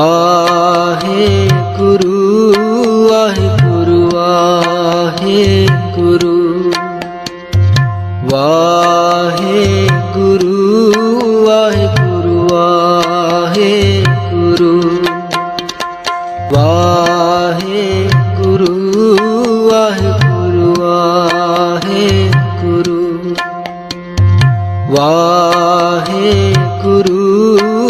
आहे गुरु आहे गुरु आहे गुरु वाहे गुरु आहे गुरु आहे गुरु वाहे गुरु आहे गुरु आहे गुरु वाहे गुरु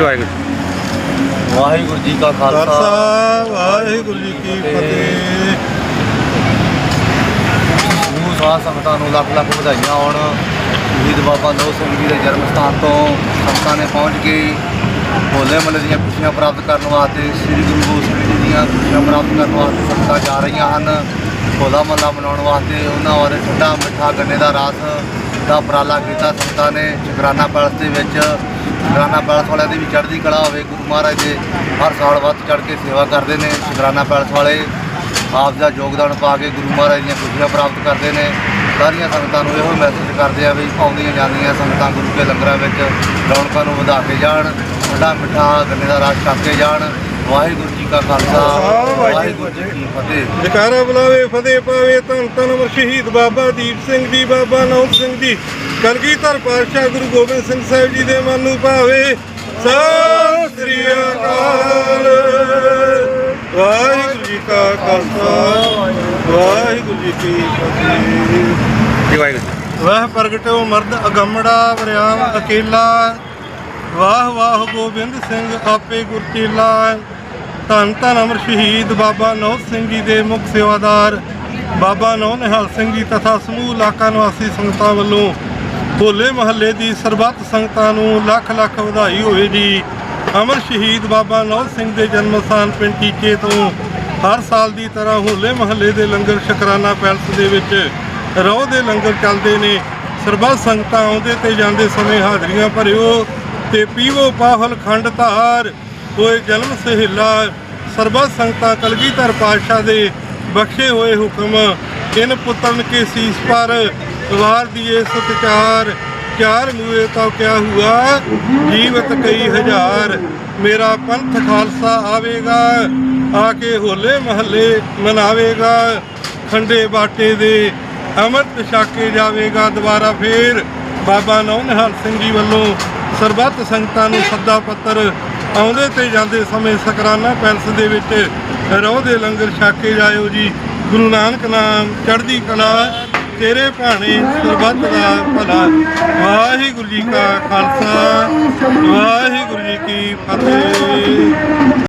ਵਾਹਿਗੁਰੂ ਵਾਹਿਗੁਰੂ ਜੀ ਕਾ ਖਾਲਸਾ। ਖਾਲਸਾ ਵਾਹਿਗੁਰੂ ਜੀ ਕੀ ਫਤਿਹ। ਸਮੂਹ ਸਾਧ ਸੰਗਤਾਂ ਨੂੰ ਲੱਖ ਲੱਖ ਵਧਾਈਆਂ ਹੋਣ। ਸ਼ਹੀਦ ਬਾਬਾ ਨੌ ਸਿੰਘ ਜੀ ਦੇ ਜਨਮ ਸਥਾਨ ਤੋਂ ਸੰਗਤਾਂ ਨੇ ਪਹੁੰਚ ਕੇ ਹੋਲੇ ਮਹੱਲੇ ਦੀਆਂ ਖੁਸ਼ੀਆਂ ਪ੍ਰਾਪਤ ਕਰਨ ਵਾਸਤੇ ਸ੍ਰੀ ਗੁਰੂ ਗੋਬਿੰਦ ਸਿੰਘ ਜੀ ਦੀਆਂ ਖੁਸ਼ੀਆਂ ਪ੍ਰਾਪਤ ਕਰਨ ਵਾਸਤੇ ਸੰਗਤਾਂ ਜਾ ਰਹੀਆਂ ਹਨ। ਹੋਲਾ ਮਹੱਲਾ ਮਨਾਉਣ ਵਾਸਤੇ ਉਹਨਾਂ ਬਾਰੇ ਠੰਡਾ ਮਿੱਠਾ ਗੰਨੇ ਦਾ ਰਸ ਦਾ ਉਪਰਾਲਾ ਕੀਤਾ ਸੰਗਤਾਂ ਨੇ ਸ਼ੁਕਰਾਨਾ ਪੈਲਸ ਦੇ ਵਿੱਚ। ਸ਼ੁਕਰਾਨਾ ਪੈਲਸ ਵਾਲਿਆਂ ਦੀ ਵੀ ਚੜ੍ਹਦੀ ਕਲਾ ਹੋਵੇ, ਗੁਰੂ ਮਹਾਰਾਜ ਦੇ ਹਰ ਸਾਲ ਵੱਧ ਚੜ੍ਹ ਕੇ ਸੇਵਾ ਕਰਦੇ ਨੇ ਸ਼ੁਕਰਾਨਾ ਪੈਲਸ ਵਾਲੇ। ਆਪ ਦਾ ਯੋਗਦਾਨ ਪਾ ਕੇ ਗੁਰੂ ਮਹਾਰਾਜ ਦੀਆਂ ਖੁਸ਼ੀਆਂ ਪ੍ਰਾਪਤ ਕਰਦੇ ਨੇ। ਸਾਰੀਆਂ ਸੰਗਤਾਂ ਨੂੰ ਇਹੋ ਮੈਸੇਜ ਕਰਦੇ ਆ ਵੀ ਆਉਂਦੀਆਂ ਜਾਂਦੀਆਂ ਸੰਗਤਾਂ ਗੁਰੂ ਕੇ ਲੰਗਰਾਂ ਵਿੱਚ ਰੌਣਕਾਂ ਨੂੰ ਵਧਾ ਕੇ ਜਾਣ ਠੰਡਾ ਮਿੱਠਾ ਗੰਨੇ ਦਾ ਰਸ ਛਕ ਕੇ ਜਾਣ। ਵਾਹਿਗੁਰੂ ਜੀ ਕਾ ਖਾਲਸਾ ਵਾਹਿਗੁਰੂ ਜੀ ਕੀ ਫਤਿਹ। ਜਕਾਰਾ ਬੁਲਾਵੇ ਫਤਿਹ ਪਾਵੇ ਧੰਨ ਧੰਨ ਅਮਰ ਸ਼ਹੀਦ ਬਾਬਾ ਦੀਪ ਸਿੰਘ ਜੀ ਬਾਬਾ ਨੌਤ ਸਿੰਘ ਜੀ। ਕਲਗੀਧਰ ਪਾਤਸ਼ਾਹ ਗੁਰੂ ਗੋਬਿੰਦ ਸਿੰਘ ਸਾਹਿਬ ਜੀ ਦੇ ਮਨ ਨੂੰ ਭਾਵੇ ਸਤਿ ਸ੍ਰੀ ਅਕਾਲ। ਵਾਹਿਗੁਰੂ ਜੀ ਕਾ ਖਾਲਸਾ ਵਾਹਿਗੁਰੂ ਜੀ ਕੀ ਫਤਿਹ। ਜੀ ਵਾਹਿਗੁਰੂ ਵਾਹ ਪ੍ਰਗਟਿਓ ਮਰਦ ਅਗੰਮੜਾ ਵਰਿਆਮ ਅਕੇਲਾ। ਵਾਹ ਵਾਹ ਗੋਬਿੰਦ ਸਿੰਘ ਆਪੇ ਗੁਰਚੇਲਾ ਧੰਨ ਧੰਨ ਅਮਰ ਸ਼ਹੀਦ ਬਾਬਾ ਨੌਤ ਸਿੰਘ ਜੀ ਦੇ ਮੁੱਖ ਸੇਵਾਦਾਰ, ਬਾਬਾ ਨੌ ਨਿਹਾਲ ਸਿੰਘ ਜੀ ਤਥਾ ਸਮੂਹ ਇਲਾਕਾ ਨਿਵਾਸੀ ਸੰਗਤਾਂ ਵੱਲੋਂ ਹੋਲੇ ਮਹੱਲੇ ਦੀ ਸਰਬੱਤ ਸੰਗਤਾਂ ਨੂੰ ਲੱਖ ਲੱਖ ਵਧਾਈ ਹੋਵੇ ਜੀ ਅਮਰ ਸ਼ਹੀਦ ਬਾਬਾ ਨੌਤ ਸਿੰਘ ਦੇ ਜਨਮ ਸਥਾਨ ਪਿੰਡ ਟੀਕੇ ਤੋਂ ਹਰ ਸਾਲ ਦੀ ਤਰ੍ਹਾਂ ਹੋਲੇ ਮਹੱਲੇ ਦੇ ਲੰਗਰ ਸ਼ਕਰਾਨਾ ਪੈਲਸ ਦੇ ਵਿੱਚ ਰੋਹ ਦੇ ਲੰਗਰ ਚੱਲਦੇ ਨੇ। ਸਰਬੱਤ ਸੰਗਤਾਂ ਆਉਂਦੇ ਤੇ ਜਾਂਦੇ ਸਮੇਂ ਹਾਜ਼ਰੀਆਂ ਭਰਿਓ ਤੇ ਪੀਵੋ ਪਾਹਲ ਖੰਡ ਧਾਰ ਹੋਏ ਜਨਮ ਸਹਿਲਾ, ਸਰਬੱਤ ਸੰਗਤਾਂ, ਕਲਗੀਧਰ ਪਾਤਸ਼ਾਹ ਦੇ ਬਖਸ਼ੇ ਹੋਏ ਹੁਕਮ ਇਨ ਪੁੱਤਰਨ ਕੇ ਸੀਸ ਪਰ ਵਾਰ ਦੀਏ ਸਤਿਕਾਰ ਚਾਰ ਮੂਏ ਤਾਂ ਕਿਆ ਹੁਆ, ਜੀਵਤ ਕਈ ਹਜ਼ਾਰ। ਮੇਰਾ ਪੰਥ ਖਾਲਸਾ ਆਵੇਗਾ ਆ ਕੇ ਹੋਲੇ ਮਹੱਲੇ ਮਨਾਵੇਗਾ। ਖੰਡੇ ਬਾਟੇ ਦੇ ਅੰਮ੍ਰਿਤ ਛਾਕੇ ਜਾਵੇਗਾ ਦੁਬਾਰਾ ਫੇਰ। ਬਾਬਾ ਨੌ ਨਿਹਾਲ ਸਿੰਘ ਜੀ ਵੱਲੋਂ ਸਰਬੱਤ ਸੰਗਤਾਂ ਨੂੰ ਸੱਦਾ ਪੱਤਰ ਆਉਂਦੇ ਤੇ ਜਾਂਦੇ ਸਮੇਂ ਸਕਰਾਨਾ ਪੈਲਸ ਦੇ ਵਿੱਚ ਰੋਹ ਦੇ ਲੰਗਰ ਛਾਕੇ ਜਾਇਓ ਜੀ। ਗੁਰੂ ਨਾਨਕ ਨਾਮ ਚੜ੍ਹਦੀ ਕਲਾ, ਤੇਰੇ ਭਾਣੇ ਸਰਬੱਤ ਦਾ ਭਲਾ। ਵਾਹਿਗੁਰੂ ਜੀ ਕਾ ਖਾਲਸਾ, ਵਾਹਿਗੁਰੂ ਜੀ ਕੀ ਫਤਿਹ।